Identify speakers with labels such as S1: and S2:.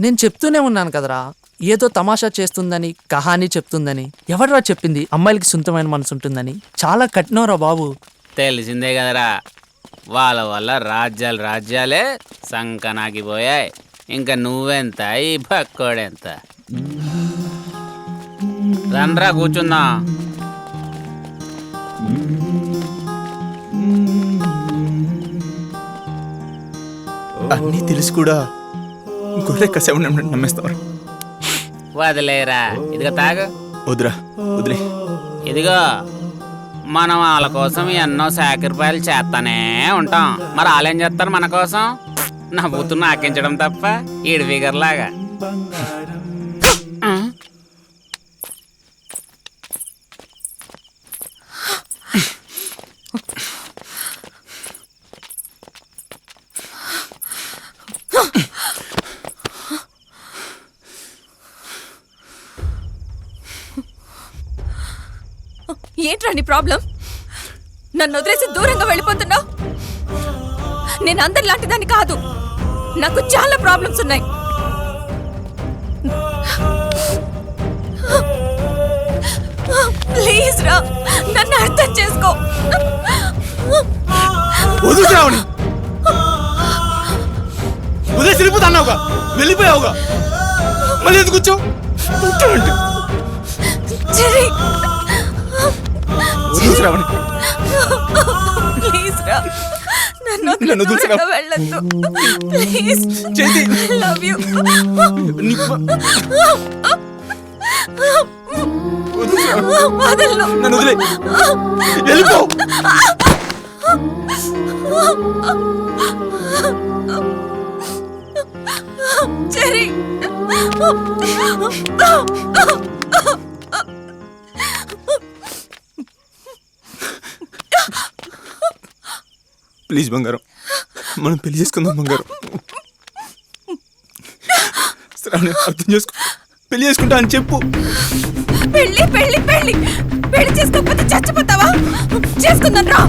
S1: నేను చెప్తూనే ఉన్నాను కదరా. ఏదో తమాషా చేస్తుందని కహానీ చెప్తుందని. ఎవడరా చెప్పింది? అమ్మాయిలకి సొంతమైన మనసు ఉంటుందని. చాలా కఠినరా బాబు.
S2: తెలిసిందే కదరా. వాళ్ళ వల్ల రాజ్యాలు రాజ్యాలే సంకనాకిపోయాయి ఇంకా నువ్వెంత? ఈ పక్కోడెంత రండ్రా కూర్చుందా.
S3: అన్నీ తెలిసి కూడా. గొర్రె కసేవ నమ్మేస్తారు.
S2: వదిలేరా. ఇదిగో తాగు.
S3: వద్దురా వదిలే.
S2: ఇదిగో మనం వాళ్ళ కోసం ఎన్నో సాక్రిఫైలు చేస్తానే ఉంటాం. మరి వాళ్ళేం చేస్తారు మన కోసం? నవ్వుతూ నాకించడం తప్ప ఈడు ఫిగర్ లాగా.
S4: ఏంట్రా నీ ప్రాబ్లం? నన్ను వదిలేసి దూరంగా వెళ్ళిపోతున్నావు? నేను అందరిలాంటి దాన్ని కాదు. నాకు చాలా ప్రాబ్లమ్స్ ఉన్నాయి. ప్లీజ్ రా నన్ను అర్థం చేసుకో.
S3: వదిలేసి వెళ్ళిపోతాన్నావుగా వెళ్ళిపోయావుగా? మళ్ళీ ఎందుకు వచ్చావు.
S4: చెరి.
S3: శ్రావణి
S4: ప్లీజ్ రా. నన్ను
S3: నన్ను వదిలేసి రా.
S4: వెళ్ళొద్దు. ప్లీజ్.
S3: చేతి.
S4: Love you.
S3: నీ- వదులు శ్రావణి.
S4: వదలను
S3: నన్ను వదిలే. వెళ్ళిపో.
S4: చెరి.
S3: ప్లీజ్ బంగారం. మనం పెళ్ళి చేసుకుందాం బంగారం. శ్రావణి అర్థం చేసుకో. పెళ్ళి చేసుకుంటా అని చెప్పు.
S4: పెళ్ళి పెళ్ళి పెళ్ళి. పెళ్ళి చేసుకోకపోతే చచ్చిపోతావా? చేసుకుందాం రా.